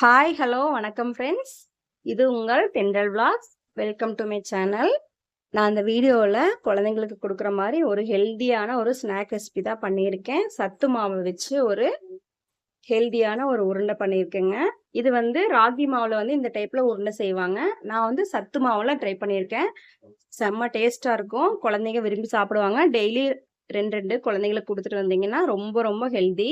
Hi hello வணக்கம் friends இது உங்கள் Thendral vlogs welcome to my channel நான் அந்த வீடியோவில் குழந்தைங்களுக்கு கொடுக்குற மாதிரி ஒரு ஹெல்த்தியான ஒரு ஸ்நாக் ரெசிபி தான் பண்ணியிருக்கேன். சத்து மாவு வச்சு ஒரு ஹெல்த்தியான ஒரு உருண்டை பண்ணியிருக்கேங்க. இது வந்து ராகி மாவில் வந்து இந்த டைப்பில் உருண்டை செய்வாங்க. நான் வந்து சத்து மாவில் ட்ரை பண்ணியிருக்கேன். செம்ம டேஸ்ட்டாக இருக்கும். குழந்தைங்க விரும்பி சாப்பிடுவாங்க. டெய்லி ரெண்டு ரெண்டு குழந்தைங்களுக்கு கொடுத்துட்டு வந்தீங்கன்னா ரொம்ப ரொம்ப ஹெல்தி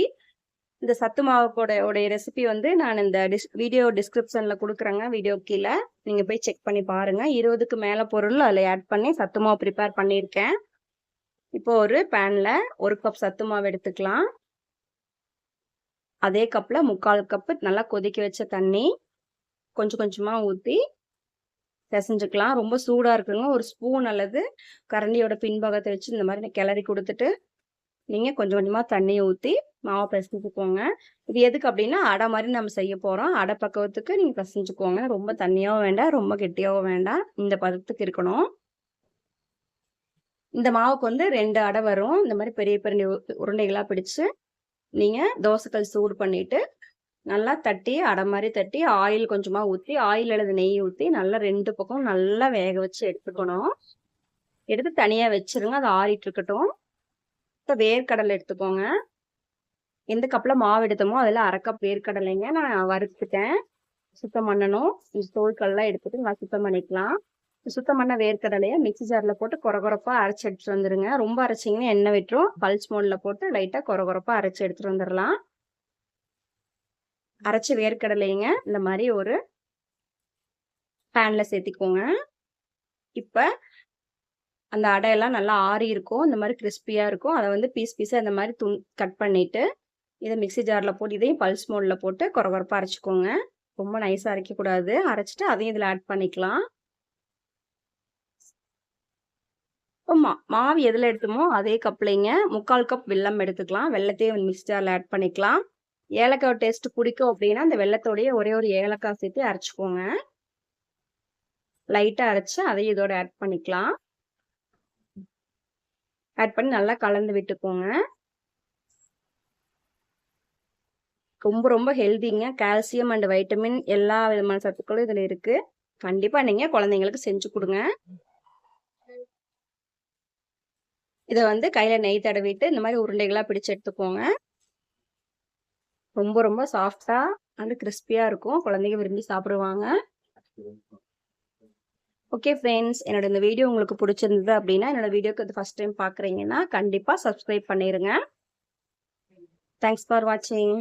இந்த சத்து மாவுக்கோட உடைய ரெசிபி வந்து நான் இந்த டிஸ் வீடியோ டிஸ்கிரிப்ஷனில் கொடுக்குறேங்க. வீடியோ கீழே. நீங்கள் போய் செக் பண்ணி பாருங்கள் இருபதுக்கு மேலே பொருள் அதில் ஆட் பண்ணி சத்து மாவு ப்ரிப்பேர் பண்ணியிருக்கேன். இப்போ ஒரு பேனில் ஒரு கப் சத்து மாவு எடுத்துக்கலாம். அதே கப்பில் முக்கால் கப்பு நல்லா கொதிக்க வச்ச தண்ணி கொஞ்சம் கொஞ்சமாக ஊற்றி பிசைஞ்சுக்கலாம். ரொம்ப சூடாக இருக்குங்க. ஒரு ஸ்பூன் அல்லது கரண்டியோட பின்பகத்தை வச்சு இந்த மாதிரி கிளறி கொடுத்துட்டு நீங்கள் கொஞ்சம் கொஞ்சமாக தண்ணியை ஊற்றி மாவை பிசைஞ்சுக்கோங்க. இது எதுக்கு அப்படின்னா அடை மாதிரி நம்ம செய்ய போகிறோம் அடை பக்குவத்துக்கு நீங்கள் பிசைஞ்சுக்கோங்க. ரொம்ப தண்ணியாகவும் வேண்டாம் ரொம்ப கெட்டியாகவும் வேண்டாம். இந்த பதத்துக்கு இருக்கணும். இந்த மாவுக்கு வந்து ரெண்டு அடை வரும். இந்த மாதிரி பெரிய பெரிய உருண்டைகளாக பிடிச்சு நீங்கள் தோசைக்கல் சூடு பண்ணிவிட்டு நல்லா தட்டி அடை மாதிரி தட்டி ஆயில் கொஞ்சமாக ஊற்றி ஆயில் அல்லது நெய் ஊற்றி நல்லா ரெண்டு பக்கம் நல்லா வேக வச்சு எடுத்துக்கணும். எடுத்து தனியாக வச்சுருங்க. அது ஆறிட்டு இருக்கட்டும். இப்போ வேர்க்கடலை எடுத்துக்கோங்க. எந்த கப்பில் மாவு எடுத்தோமோ அதில் அரைக்கப் வேர்க்கடலைங்க நான் வறுத்துட்டேன். சுத்தம் பண்ணணும். இந்த தோல்கள்லாம் எடுத்துட்டு நான் சுத்தம் பண்ணிக்கலாம். சுத்தம் பண்ண வேர்க்கடலையை மிக்சி ஜாரில் போட்டு குறகுறப்பாக அரைச்சி எடுத்துட்டு வந்துடுங்க ரொம்ப அரைச்சிங்கன்னா எண்ணெய் விட்டுரும். பல்ஸ் மோடில் போட்டு லைட்டாக குறகுறப்பாக அரைச்சி எடுத்துகிட்டு வந்துடலாம் அரைச்சி வேர்க்கடலைங்க இந்த மாதிரி ஒரு பேனில் சேர்த்திக்கோங்க. இப்போ அந்த அடையெல்லாம் நல்லா ஆறி இருக்கும். இந்த மாதிரி கிறிஸ்பியாக இருக்கும். அதை வந்து பீஸ் பீஸாக இந்த மாதிரி துண் கட் பண்ணிவிட்டு இதை மிக்சி ஜாரில் போட்டு இதையும் பல்ஸ் மோடில் போட்டு குறவரப்பாக அரைச்சிக்கோங்க. ரொம்ப நைஸாக அரைக்கக்கூடாது அரைச்சிட்டு அதையும் இதில் ஆட் பண்ணிக்கலாம். மா மாவு எதில் எடுத்துமோ அதே கப்லைங்க முக்கால் கப் வெல்லம் எடுத்துக்கலாம். வெள்ளத்தையும் மிக்ஸ் ஜாரில் ஆட் பண்ணிக்கலாம். ஏலக்காய் டேஸ்ட் பிடிக்கும் அப்படின்னா அந்த வெள்ளத்தோடைய ஒரே ஒரு ஏலக்காய் சேர்த்து அரைச்சிக்கோங்க. லைட்டாக அரைச்சி அதையும் இதோட ஆட் பண்ணிக்கலாம். ஆட் பண்ணி நல்லா கலந்து விட்டுக்கோங்க. ரொம்ப ரொம்ப ஹெல்திங்க கால்சியம் அண்ட் வைட்டமின் எல்லா விதமான சத்துக்களும் இதில் இருக்குது கண்டிப்பாக நீங்கள் குழந்தைங்களுக்கு செஞ்சு கொடுங்க. இதை வந்து கையில் நெய் தடவிட்டு இந்த மாதிரி உருண்டைகளாக பிடிச்சு எடுத்துக்கோங்க. ரொம்ப ரொம்ப சாஃப்டாக அண்ட் கிறிஸ்பியாக இருக்கும். குழந்தைங்க விரும்பி சாப்பிடுவாங்க. ஓகே ஃப்ரெண்ட்ஸ் என்னோட இந்த வீடியோ உங்களுக்கு பிடிச்சிருந்தது அப்படின்னா என்னோட வீடியோக்கு அது ஃபஸ்ட் டைம் பார்க்குறீங்கன்னா கண்டிப்பாக சப்ஸ்கிரைப் பண்ணிடுங்க தேங்க்ஸ் ஃபார் வாட்சிங்